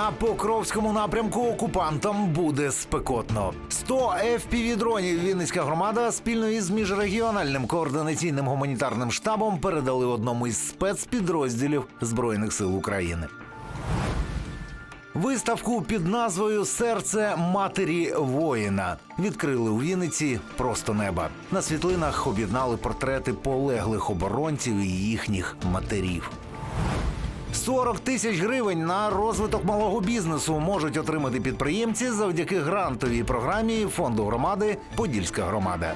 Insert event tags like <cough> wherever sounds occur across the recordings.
На Покровському напрямку окупантам буде спекотно. 100 FPV-дронів Вінницька громада спільно із міжрегіональним координаційним гуманітарним штабом передали одному із спецпідрозділів Збройних сил України. Виставку під назвою Серце матері воїна відкрили у Вінниці просто неба. На світлинах об'єднали портрети полеглих оборонців і їхніх матерів. 40 тисяч гривень на розвиток малого бізнесу можуть отримати підприємці завдяки грантовій програмі фонду громади Подільська громада.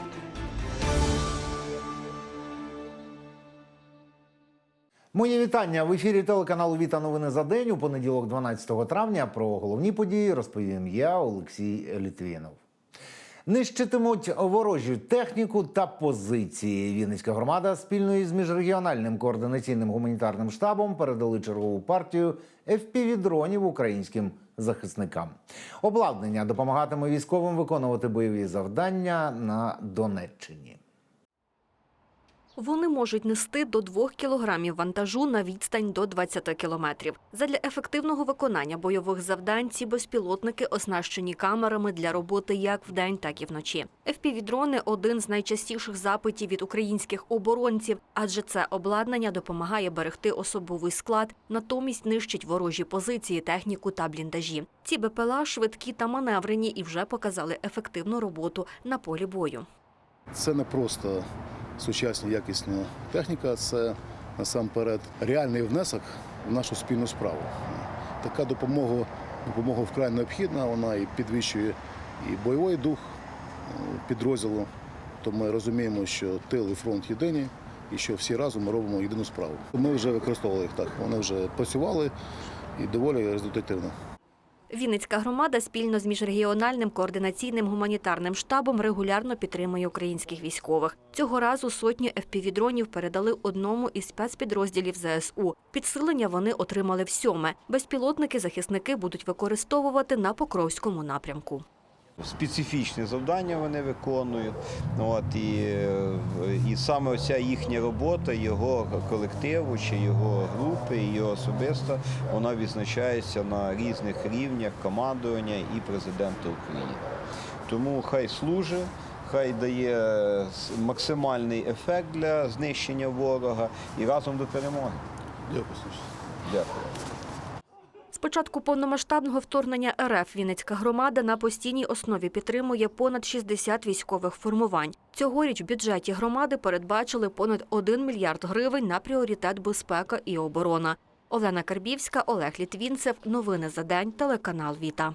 Моє вітання в ефірі телеканалу Віта Новини за день у понеділок, 12 травня. Про головні події розповім я, Олексій Літвінов. Нищитимуть ворожу техніку та позиції. Вінницька громада спільно із міжрегіональним координаційним гуманітарним штабом передали чергову партію FPV-дронів українським захисникам. Обладнання допомагатиме військовим виконувати бойові завдання на Донеччині. Вони можуть нести до 2 кілограмів вантажу на відстань до 20 кілометрів. Задля ефективного виконання бойових завдань ці безпілотники оснащені камерами для роботи як вдень, так і вночі. FPV-дрони – один з найчастіших запитів від українських оборонців, адже це обладнання допомагає берегти особовий склад, натомість нищить ворожі позиції, техніку та бліндажі. Ці БПЛА швидкі та маневрені і вже показали ефективну роботу на полі бою. Це не просто сучасна якісна техніка, це насамперед реальний внесок в нашу спільну справу. Така допомога, допомога вкрай необхідна, вона і підвищує і бойовий дух е, підрозділу. То ми розуміємо, що тил і фронт єдині, і що всі разом ми робимо єдину справу. Ми вже використовували їх так. Вони вже працювали і доволі результативно. Вінницька громада спільно з міжрегіональним координаційним гуманітарним штабом регулярно підтримує українських військових. Цього разу сотні FPV-дронів передали одному із спецпідрозділів ЗСУ. Підсилення вони отримали всьоме. Безпілотники захисники будуть використовувати на Покровському напрямку. Специфічні завдання вони виконують. От, і, е, і саме оця їхня робота, його колективу чи його групи, і його особисто, вона відзначається на різних рівнях командування і президента України. Тому хай служить, хай дає максимальний ефект для знищення ворога і разом до перемоги. Дякую. Дякую. Початку повномасштабного вторгнення РФ Вінницька громада на постійній основі підтримує понад 60 військових формувань. Цьогоріч в бюджеті громади передбачили понад 1 мільярд гривень на пріоритет безпека і оборона. Олена Карбівська, Олег Літвінцев. Новини за день. Телеканал Віта.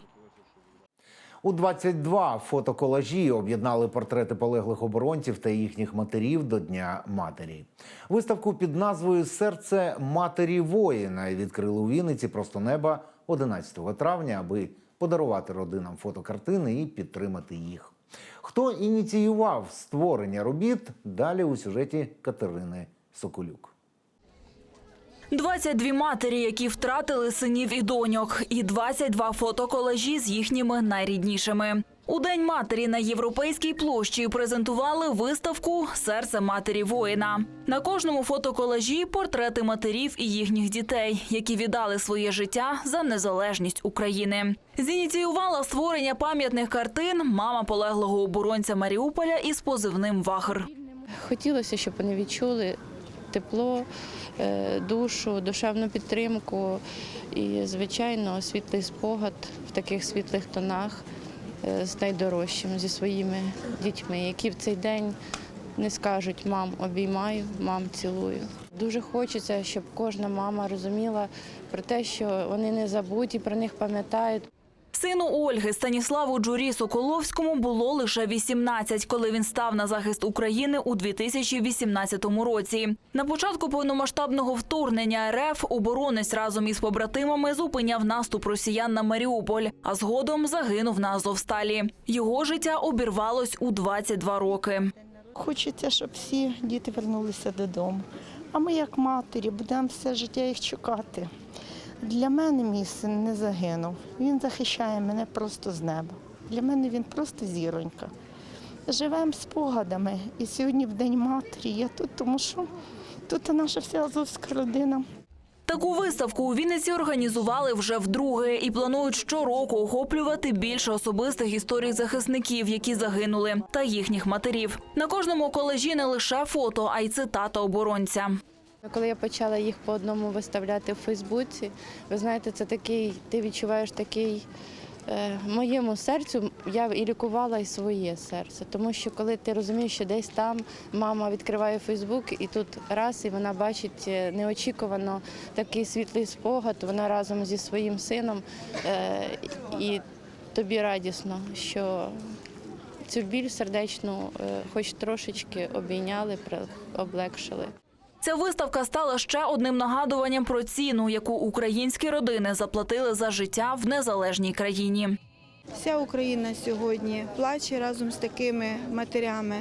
У 22 фотоколажі об'єднали портрети полеглих оборонців та їхніх матерів до Дня матері. Виставку під назвою Серце матері воїна відкрили у Вінниці просто неба 11 травня, аби подарувати родинам фотокартини і підтримати їх. Хто ініціював створення робіт? Далі у сюжеті Катерини Соколюк. 22 матері, які втратили синів і доньок, і 22 фотоколажі з їхніми найріднішими. У День матері на європейській площі презентували виставку Серце матері воїна. На кожному фотоколажі портрети матерів і їхніх дітей, які віддали своє життя за незалежність України. Зініціювала створення пам'ятних картин мама полеглого оборонця Маріуполя із позивним Вахр. Хотілося, щоб вони відчули тепло, е, душу, душевну підтримку і, звичайно, світлий спогад в таких світлих тонах е, з найдорожчим, зі своїми дітьми, які в цей день не скажуть мам, обіймаю, мам, цілую. Дуже хочеться, щоб кожна мама розуміла про те, що вони не забуті, про них пам'ятають. Сину Ольги Станіславу Джурі Соколовському було лише 18, коли він став на захист України у 2018 році. На початку повномасштабного вторгнення РФ оборонець разом із побратимами зупиняв наступ росіян на Маріуполь, а згодом загинув на Азовсталі. Його життя обірвалось у 22 роки. Хочеться, щоб всі діти вернулися додому. А ми, як матері, будемо все життя їх чекати. Для мене мій син не загинув. Він захищає мене просто з неба. Для мене він просто зіронька. Живемо спогадами. І сьогодні в День матері я тут, тому що тут наша вся азовська родина. Таку виставку у Вінниці організували вже вдруге і планують щороку охоплювати більше особистих історій захисників, які загинули, та їхніх матерів. На кожному колежі не лише фото, а й цитата оборонця. Коли я почала їх по одному виставляти в Фейсбуці, ви знаєте, це такий, ти відчуваєш такий. е, Моєму серцю я і лікувала і своє серце, тому що коли ти розумієш, що десь там мама відкриває Фейсбук, і тут раз, і вона бачить е, неочікувано такий світлий спогад, вона разом зі своїм сином, е, і тобі радісно, що цю біль сердечну, хоч трошечки обійняли, облегшили. Ця виставка стала ще одним нагадуванням про ціну, яку українські родини заплатили за життя в незалежній країні. Вся Україна сьогодні плаче разом з такими матерями,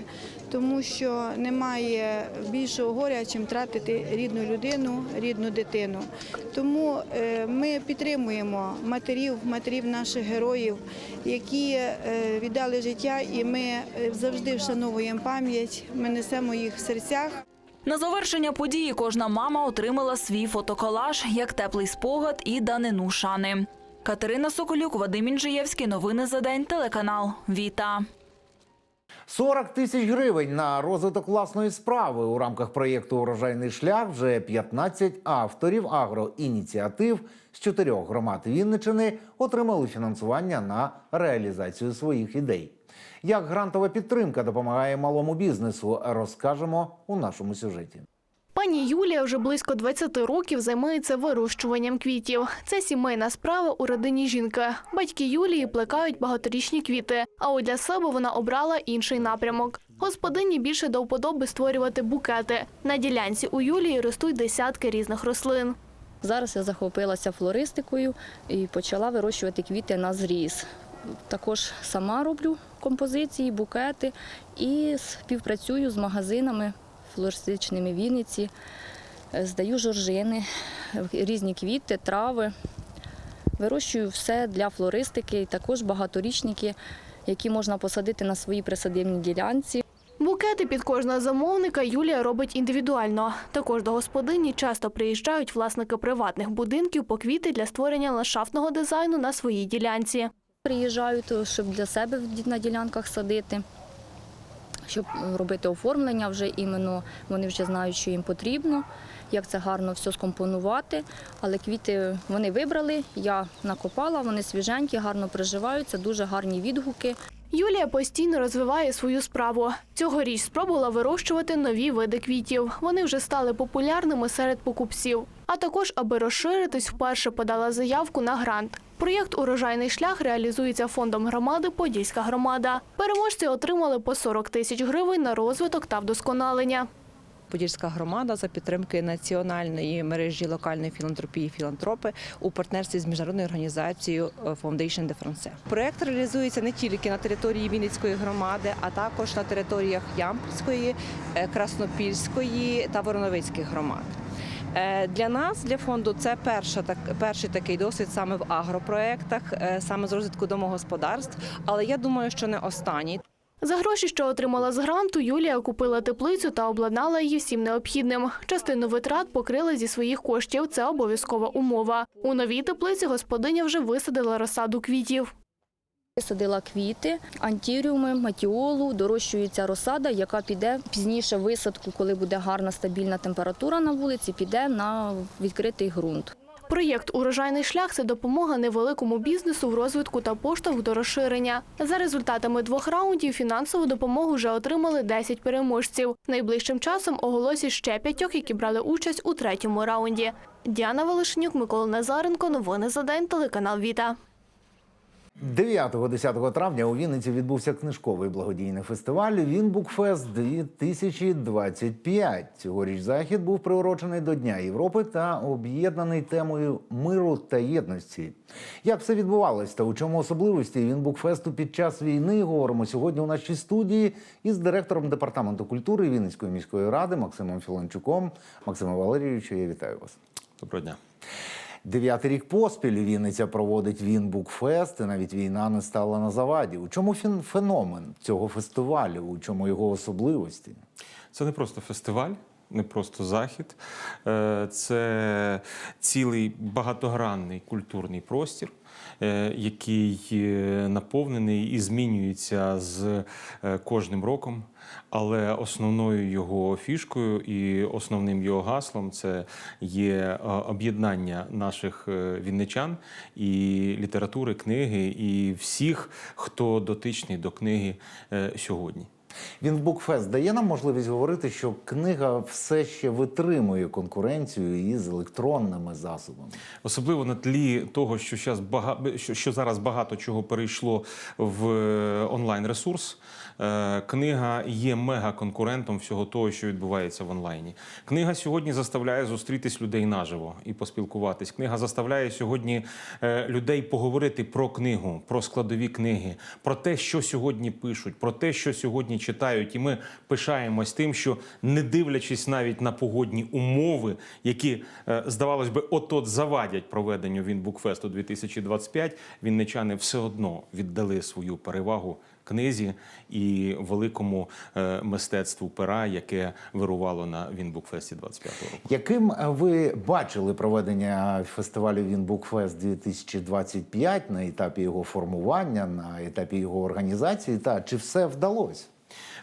тому що немає більшого горя, чим тратити рідну людину, рідну дитину. Тому е, ми підтримуємо матерів, матерів наших героїв, які е, віддали життя, і ми е, завжди вшановуємо пам'ять. Ми несемо їх в серцях. На завершення події кожна мама отримала свій фотоколаж як теплий спогад і данину шани. Катерина Соколюк, Вадим Інжиєвський. Новини за день. Телеканал Віта. 40 тисяч гривень на розвиток власної справи у рамках проєкту Урожайний шлях вже 15 авторів агроініціатив з чотирьох громад Вінничини отримали фінансування на реалізацію своїх ідей. Як грантова підтримка допомагає малому бізнесу, розкажемо у нашому сюжеті. Пані Юлія вже близько 20 років займається вирощуванням квітів. Це сімейна справа у родині жінки. Батьки Юлії плекають багаторічні квіти, а от для себе вона обрала інший напрямок. Господині більше до вподоби створювати букети. На ділянці у Юлії ростуть десятки різних рослин. Зараз я захопилася флористикою і почала вирощувати квіти на зріз. Також сама роблю композиції, букети і співпрацюю з магазинами флористичними Вінниці. Е, Здаю жоржини, різні квіти, трави. Вирощую все для флористики, і також багаторічники, які можна посадити на своїй присадибній ділянці. Букети під кожного замовника Юлія робить індивідуально. Також до господині часто приїжджають власники приватних будинків по квіти для створення ландшафтного дизайну на своїй ділянці. Приїжджають, щоб для себе на ділянках садити, щоб робити оформлення вже іменно. Вони вже знають, що їм потрібно, як це гарно все скомпонувати. Але квіти вони вибрали, я накопала, вони свіженькі, гарно приживаються, дуже гарні відгуки. Юлія постійно розвиває свою справу. Цьогоріч спробувала вирощувати нові види квітів. Вони вже стали популярними серед покупців. А також, аби розширитись, вперше подала заявку на грант. Проєкт Урожайний шлях реалізується фондом громади Подільська громада. Переможці отримали по 40 тисяч гривень на розвиток та вдосконалення. Подільська громада за підтримки національної мережі локальної філантропії філантропи у партнерстві з міжнародною організацією е, Foundation de France. Проект реалізується не тільки на території Вінницької громади, а також на територіях Ямпільської, е, Краснопільської та Вороновицьких громад. Е, Для нас, для фонду, це перша так перший такий досвід саме в агропроектах, е, саме з розвитку домогосподарств. Але я думаю, що не останній. За гроші, що отримала з гранту, Юлія купила теплицю та обладнала її всім необхідним. Частину витрат покрила зі своїх коштів. Це обов'язкова умова. У новій теплиці господиня вже висадила розсаду квітів. Садила квіти, антіріуми, матіолу, дорощується розсада, яка піде пізніше висадку, коли буде гарна стабільна температура на вулиці, піде на відкритий ґрунт. Проєкт Урожайний шлях це допомога невеликому бізнесу в розвитку та поштовх до розширення. За результатами двох раундів фінансову допомогу вже отримали 10 переможців. Найближчим часом оголосять ще п'ятьох, які брали участь у третьому раунді. Діана Волошенюк, Микола Назаренко. Новини за день. Телеканал Віта. 9-10 травня у Вінниці відбувся книжковий благодійний фестиваль Вінбукфест 2025. Цьогоріч захід був приурочений до Дня Європи та об'єднаний темою миру та єдності. Як все відбувалось та у чому особливості Вінбукфесту під час війни говоримо сьогодні у нашій студії із директором департаменту культури Вінницької міської ради Максимом Філончуком. Максиме Валерійовичу, я вітаю вас. Доброго дня. Дев'ятий рік поспіль Вінниця проводить Вінбукфест, і навіть війна не стала на заваді. У чому фен- феномен цього фестивалю? У чому його особливості? Це не просто фестиваль, не просто захід, е, це цілий багатогранний культурний простір. Е, Який е, наповнений і змінюється з е, кожним роком, але основною його фішкою і основним його гаслом це є об'єднання наших вінничан і літератури, книги, і всіх, хто дотичний до книги сьогодні. Він в Букфест дає нам можливість говорити, що книга все ще витримує конкуренцію із електронними засобами. Особливо на тлі того, що зараз багато що, зараз багато чого перейшло в онлайн ресурс. Е, Книга є мега-конкурентом всього того, що відбувається в онлайні. Книга сьогодні заставляє зустрітись людей наживо і поспілкуватись. Книга заставляє сьогодні е, людей поговорити про книгу, про складові книги, про те, що сьогодні пишуть, про те, що сьогодні читають. І ми пишаємось тим, що не дивлячись навіть на погодні умови, які е, здавалось би, от-от завадять проведенню Вінбукфесту 2025, вінничани все одно віддали свою перевагу книзі і великому е, мистецтву пера, яке вирувало на Вінбукфесті 25 року. Яким е, ви бачили проведення фестивалю Вінбукфест 2025 на етапі його формування, на етапі його організації? Та чи все вдалося?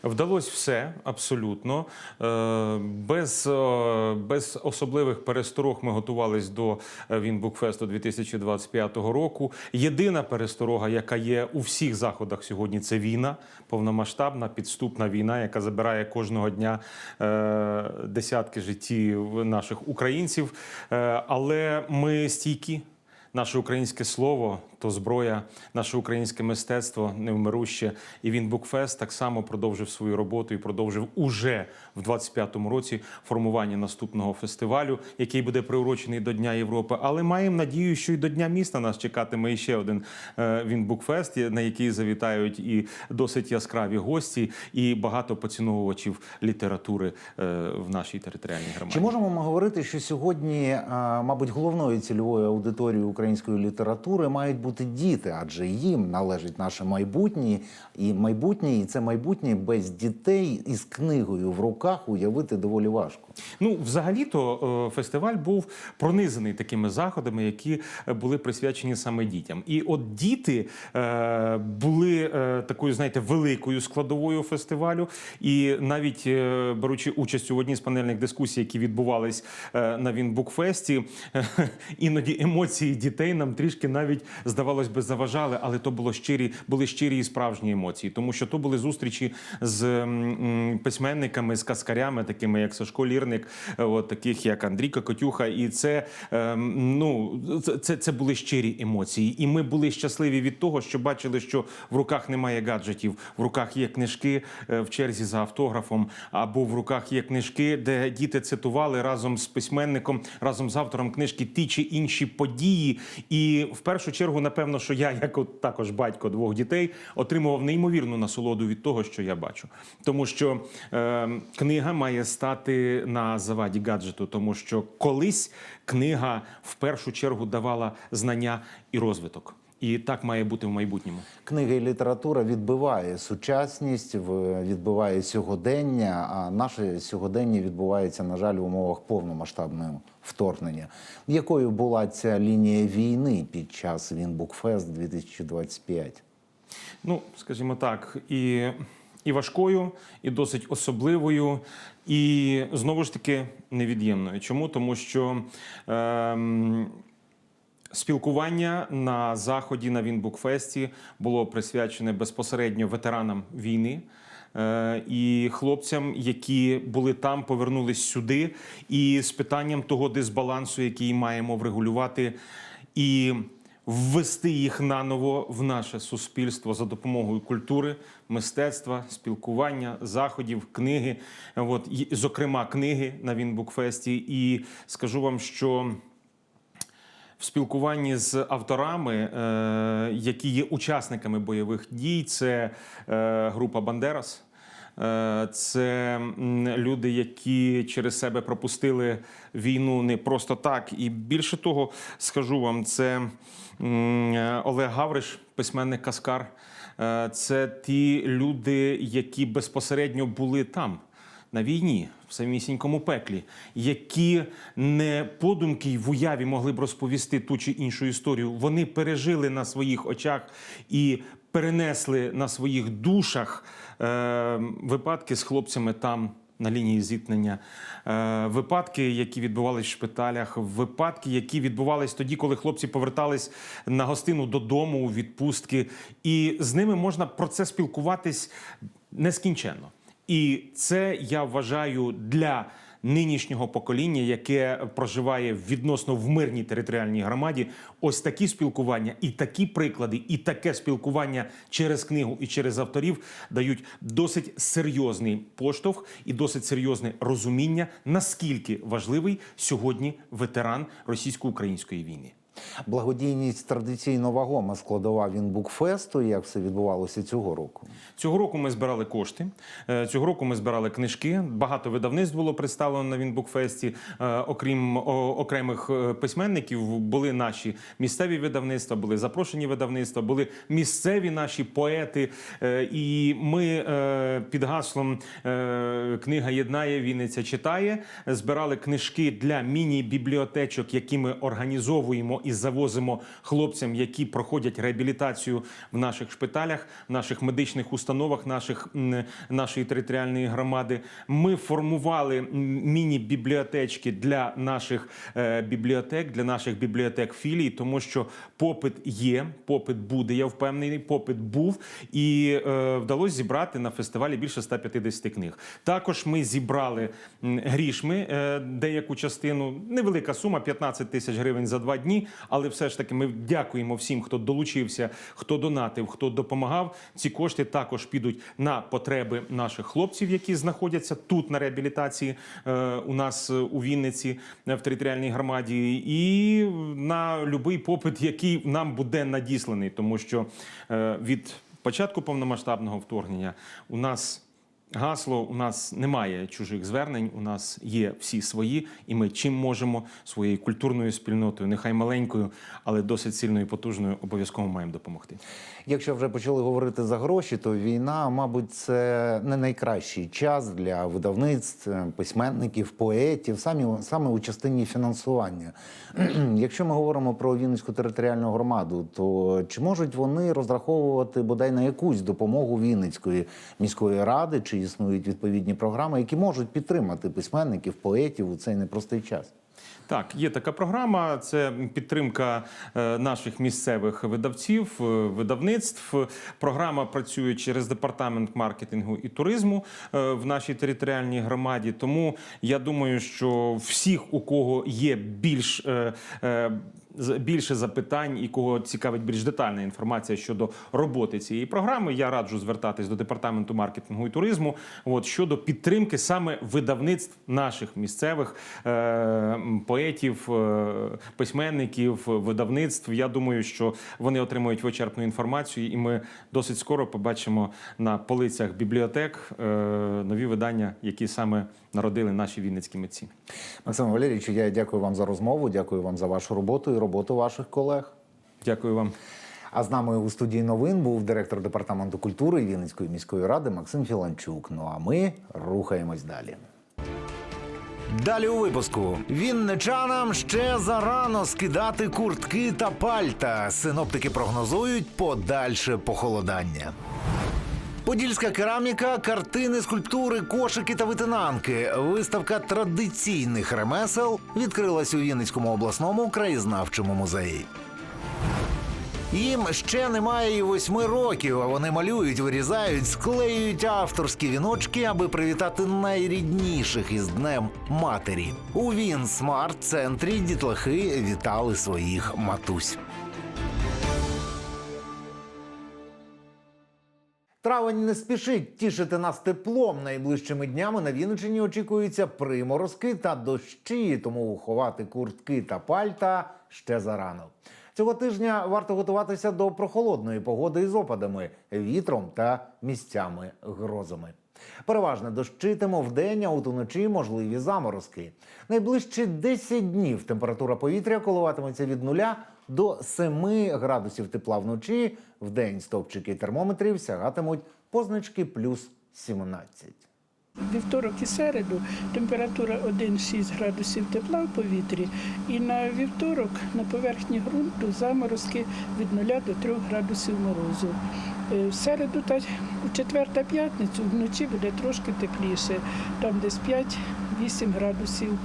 Вдалось все абсолютно. Е, Без, е, без особливих пересторог ми готувались до е, Вінбукфесту 2025 року. Єдина пересторога, яка є у всіх заходах сьогодні, це війна, повномасштабна підступна війна, яка забирає кожного дня десятки життів наших українців. Але ми стійкі. Наше українське слово то зброя, наше українське мистецтво невмируще. І він Букфест так само продовжив свою роботу і продовжив уже в 25-му році формування наступного фестивалю, який буде приурочений до Дня Європи. Але маємо надію, що і до Дня міста нас чекатиме іще один е, він Букфест, на який завітають і досить яскраві гості, і багато поціновувачів літератури е, в нашій територіальній громаді. Чи можемо ми говорити, що сьогодні, е, мабуть, головною цільовою аудиторією української літератури мають бути діти, адже їм належить наше майбутнє і майбутнє, і це майбутнє без дітей із книгою в руках уявити доволі важко. Ну, взагалі-то е, фестиваль був пронизаний такими заходами, які е, були присвячені саме дітям. І от діти е, були такою, знаєте, великою складовою фестивалю. І навіть беручи участь у одній з панельних дискусій, які відбувались на Вінбукфесті, <laughs> іноді емоції дітей нам трішки навіть здавалось би заважали, але то було щирі, були щирі і справжні емоції, тому що то були зустрічі з письменниками, з каскарями, такими як Сашко Лірник, е, от таких як Андрій Кокотюха. І це ем, ну це- це, це були щирі емоції. І ми були щасливі від того, що бачили, що в руках немає гаджетів, в руках є книжки е, в черзі за автографом, або в руках є книжки, де діти цитували разом з письменником, разом з автором книжки ті чи інші події. І в першу чергу, напевно, що я, як от також батько двох дітей, отримував неймовірну насолоду від того, що я бачу. Тому що е, книга має стати на заваді гаджету, тому що колись книга в першу чергу давала знання і розвиток. І так має бути в майбутньому. Книга і література відбиває сучасність, відбиває сьогодення. А наше сьогодення відбувається, на жаль, в умовах повномасштабного вторгнення. Якою була ця лінія війни під час Вінбукфест 2025? Ну, скажімо так, і, і важкою, і досить особливою, і знову ж таки невід'ємною. Чому? Тому що ем, спілкування на заході на Вінбукфесті було присвячене безпосередньо ветеранам війни. е, І хлопцям, які були там, повернулись сюди, і з питанням того дисбалансу, який маємо врегулювати, і ввести їх наново в наше суспільство за допомогою культури, мистецтва, спілкування, заходів, книги. От, і, зокрема, книги на Вінбукфесті. І скажу вам, що в спілкуванні з авторами, е, які є учасниками бойових дій, це е, група Бандерас. Е, Це люди, які через себе пропустили війну не просто так. І більше того, скажу вам, це Олег Гавриш, письменник Каскар. Е, Це ті люди, які безпосередньо були там на війні, в самісінькому пеклі, які не подумки й в уяві могли б розповісти ту чи іншу історію. Вони пережили на своїх очах і перенесли на своїх душах випадки з хлопцями там. На лінії зіткнення, е, випадки, які відбувались в шпиталях, випадки, які відбувались тоді, коли хлопці повертались на гостину додому у відпустки, і з ними можна про це спілкуватись нескінченно. І це я вважаю для нинішнього покоління, яке проживає відносно в мирній територіальній громаді. Ось такі спілкування, і такі приклади, і таке спілкування через книгу і через авторів дають досить серйозний поштовх і досить серйозне розуміння, наскільки важливий сьогодні ветеран російсько-української війни. Благодійність традиційно вагома складова Вінбукфесту. Як все відбувалося цього року? Цього року ми збирали кошти. Е, Цього року ми збирали книжки. Багато видавництв було представлено на Вінбукфесті. Е, Окрім окремих е, письменників, були наші місцеві видавництва, були запрошені видавництва, були місцеві наші поети. І ми під гаслом Книга єднає, Вінниця читає. Збирали книжки для міні-бібліотечок, які ми організовуємо і завозимо хлопцям, які проходять реабілітацію в наших шпиталях, наших медичних установах, наших нашої територіальної громади. Ми формували міні-бібліотечки для наших е, бібліотек, для наших бібліотек філій, тому що попит є, попит буде. Я впевнений, попит був і е, вдалося зібрати на фестивалі більше 150 книг. Також ми зібрали грішми е, деяку частину, невелика сума 15 тисяч гривень за два дні. Але все ж таки ми дякуємо всім, хто долучився, хто донатив, хто допомагав. Ці кошти також підуть на потреби наших хлопців, які знаходяться тут на реабілітації е, у нас е, у Вінниці е, в територіальній громаді, і на будь-який попит, який нам буде надісланий, тому що від початку повномасштабного вторгнення у нас. Гасло у нас немає чужих звернень, у нас є всі свої, і ми чим можемо своєю культурною спільнотою, нехай маленькою, але досить сильною і потужною, обов'язково маємо допомогти. Якщо вже почали говорити за гроші, то війна, мабуть, це не найкращий час для видавництв, письменників, поетів, самі саме у частині фінансування. <clears throat> Якщо ми говоримо про Вінницьку територіальну громаду, то чи можуть вони розраховувати бодай на якусь допомогу Вінницької міської ради, чи існують відповідні програми, які можуть підтримати письменників, поетів у цей непростий час? Так, є така програма. Це підтримка е, наших місцевих видавців, е, видавництв. Програма працює через департамент маркетингу і туризму е, в нашій територіальній громаді. Тому я думаю, що всіх, у кого є більш більше запитань і кого цікавить більш детальна інформація щодо роботи цієї програми, я раджу звертатись до департаменту маркетингу і туризму. От щодо підтримки саме видавництв наших місцевих е, поетів, е, письменників, видавництв. Я думаю, що вони отримують вичерпну інформацію, і ми досить скоро побачимо на полицях бібліотек е, нові видання, які саме народили наші вінницькі митці. Максим Валерійович, я дякую вам за розмову, дякую вам за вашу роботу і роботу ваших колег. Дякую вам. А з нами у студії новин був директор департаменту культури Вінницької міської ради Максим Філанчук. Ну а ми рухаємось далі. Далі у випуску вінничанам ще зарано скидати куртки та пальта. Синоптики прогнозують подальше похолодання. Подільська кераміка, картини, скульптури, кошики та витинанки. Виставка традиційних ремесел відкрилась у Вінницькому обласному краєзнавчому музеї. Їм ще немає і восьми років, а вони малюють, вирізають, склеюють авторські віночки, аби привітати найрідніших із Днем Матері. У Він Смарт центрі дітлахи вітали своїх матусь. Травень не спішить тішити нас теплом. Найближчими днями на Вінниччині очікуються приморозки та дощі, тому ховати куртки та пальта ще зарано. Цього тижня варто готуватися до прохолодної погоди із опадами, вітром та місцями грозами. Переважно дощитиме вдень, а от уночі можливі заморозки. Найближчі 10 днів температура повітря коливатиметься від 0 до 7 градусів тепла вночі. Вдень стовпчики термометрів сягатимуть позначки плюс 17. Вівторок і середу температура 1-6 градусів тепла в повітрі, і на вівторок на поверхні ґрунту заморозки від 0 до 3 градусів морозу. Е, В середу та у четвер та п'ятницю вночі буде трошки тепліше, там десь 5-8 градусів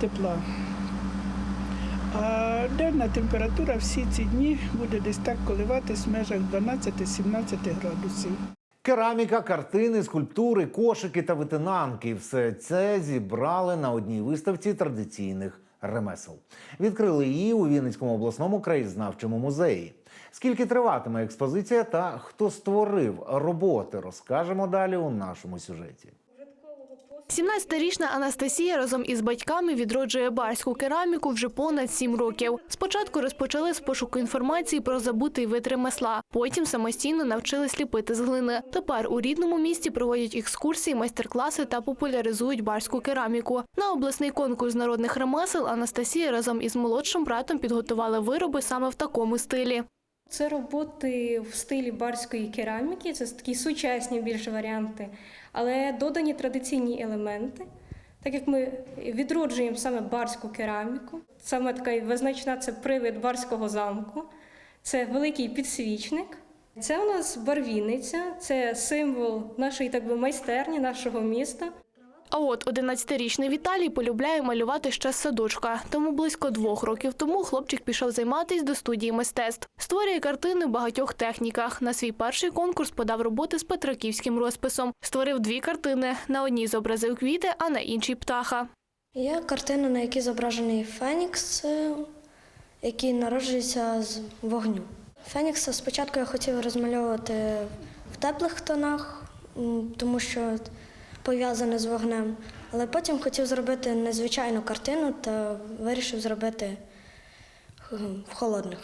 тепла. А денна температура всі ці дні буде десь так коливатись в межах 12-17 градусів. Кераміка, картини, скульптури, кошики та витинанки все це зібрали на одній виставці традиційних ремесел. Відкрили її у Вінницькому обласному краєзнавчому музеї. Скільки триватиме експозиція та хто створив роботи, розкажемо далі у нашому сюжеті. 17-річна Анастасія разом із батьками відроджує барську кераміку вже понад сім років. Спочатку розпочали з пошуку інформації про забутий вид ремесла. Потім самостійно навчились ліпити з глини. Тепер у рідному місті проводять екскурсії, майстер-класи та популяризують барську кераміку. На обласний конкурс народних ремесел Анастасія разом із молодшим братом підготували вироби саме в такому стилі. Це роботи в стилі барської кераміки, це такі сучасні більш варіанти, але додані традиційні елементи. Так як ми відроджуємо саме барську кераміку, саме така визначна це привид барського замку, це великий підсвічник. Це у нас барвіниця, це символ нашої так би майстерні, нашого міста. А от 11-річний Віталій полюбляє малювати ще з садочка. Тому близько двох років тому хлопчик пішов займатися до студії мистецтв. Створює картини в багатьох техніках. На свій перший конкурс подав роботи з петраківським розписом. Створив дві картини. На одній зобразив квіти, а на іншій птаха. Є картина, на якій зображений Фенікс, е, який народжується з вогню. Фенікса спочатку я хотіла розмальовувати в теплих тонах, тому що пов'язане з вогнем. Але потім хотів зробити незвичайну картину та вирішив зробити в холодних.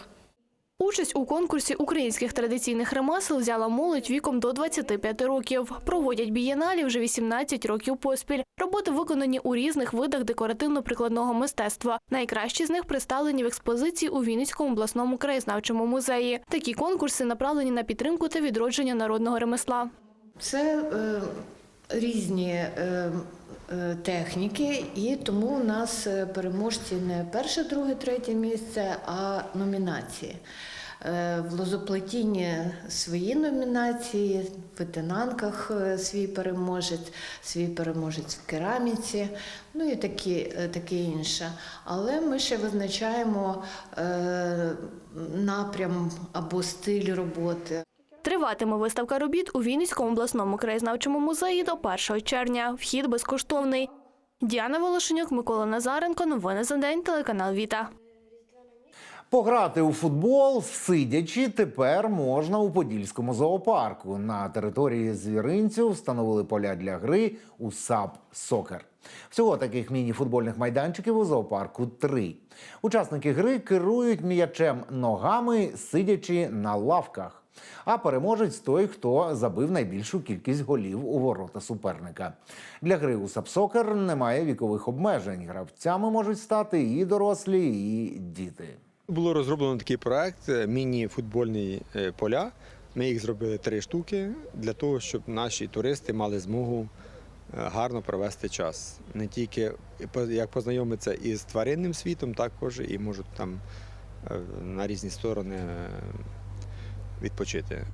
Участь у конкурсі українських традиційних ремесел взяла молодь віком до 25 років. Проводять бієналі вже 18 років поспіль. Роботи виконані у різних видах декоративно-прикладного мистецтва. Найкращі з них представлені в експозиції у Вінницькому обласному краєзнавчому музеї. Такі конкурси направлені на підтримку та відродження народного ремесла. Це е, різні е, е, техніки, і тому у нас е, переможці не перше, друге, третє місце, а номінації. В лозоплетінні свої номінації, в витинанках е, свій переможець, свій переможець в кераміці, ну і такі, таке інше. Але ми ще визначаємо напрям або стиль роботи. Триватиме виставка робіт у Вінницькому обласному краєзнавчому музеї до 1 червня. Вхід безкоштовний. Діана Волошенюк, Микола Назаренко. Новини за день. Телеканал Віта. Пограти у футбол сидячи тепер можна у Подільському зоопарку. На території звіринцю встановили поля для гри у САП Сокер. Всього таких міні-футбольних майданчиків у зоопарку три. Учасники гри керують м'ячем ногами, сидячи на лавках. А переможець той, хто забив найбільшу кількість голів у ворота суперника. Для гри у сапсокер немає вікових обмежень. Гравцями можуть стати і дорослі, і діти. Було розроблено такий проект е, міні-футбольні е, поля. Ми їх зробили три штуки для того, щоб наші туристи мали змогу е, гарно провести час. Не тільки як познайомитися із тваринним світом, також і можуть там на різні сторони відпочити.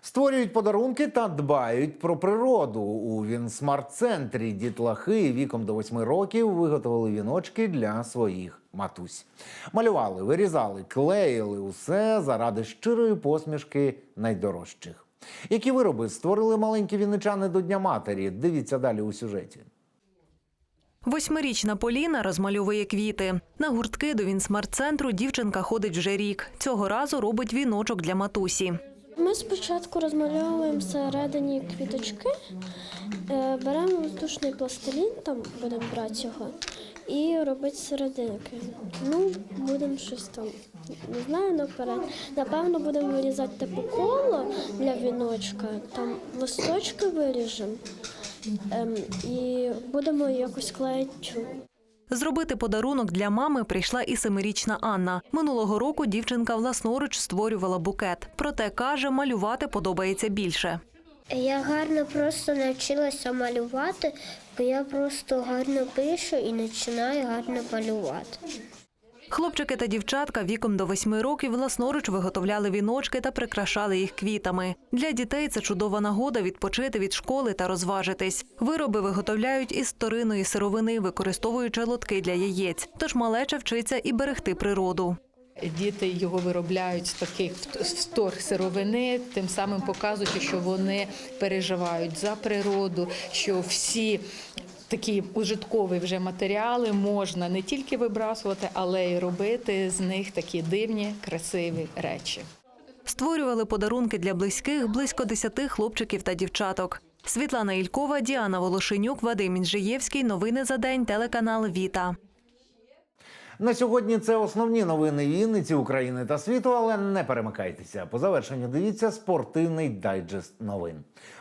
Створюють подарунки та дбають про природу. У Вінсмарт-центрі дітлахи віком до 8 років виготовили віночки для своїх матусь. Малювали, вирізали, клеїли усе заради щирої посмішки найдорожчих. Які вироби створили маленькі вінничани до Дня матері? Дивіться далі у сюжеті. Восьмирічна Поліна розмальовує квіти. На гуртки до Вінсмарт-центру дівчинка ходить вже рік. Цього разу робить віночок для матусі. Ми спочатку розмальовуємо всередині квіточки, е, беремо воздушний пластилін, там будемо брати його, і робити серединки. Ну, будемо щось там, не знаю наперед. Напевно, будемо вирізати типу коло для віночка, там листочки виріжемо ем, і будемо якось клеїти. Зробити подарунок для мами прийшла і семирічна Анна. Минулого року дівчинка власноруч створювала букет. Проте каже, малювати подобається більше. Я гарно просто навчилася малювати, бо я просто гарно пишу і починаю гарно малювати. Хлопчики та дівчатка віком до восьми років власноруч виготовляли віночки та прикрашали їх квітами. Для дітей це чудова нагода відпочити від школи та розважитись. Вироби виготовляють із вторинної сировини, використовуючи лотки для яєць. Тож малеча вчиться і берегти природу. Діти його виробляють з таких втор сировини, тим самим показуючи, що вони переживають за природу, що всі такі ужиткові вже матеріали можна не тільки вибрасувати, але й робити з них такі дивні, красиві речі. Створювали подарунки для близьких близько десяти хлопчиків та дівчаток. Світлана Ількова, Діана Волошенюк, Вадим Інжиєвський. Новини за день. Телеканал Віта. На сьогодні це основні новини Вінниці, України та світу, але не перемикайтеся. По завершенню дивіться спортивний дайджест новин.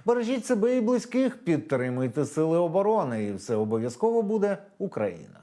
Бережіть себе і близьких, підтримуйте сили оборони, і все обов'язково буде Україна.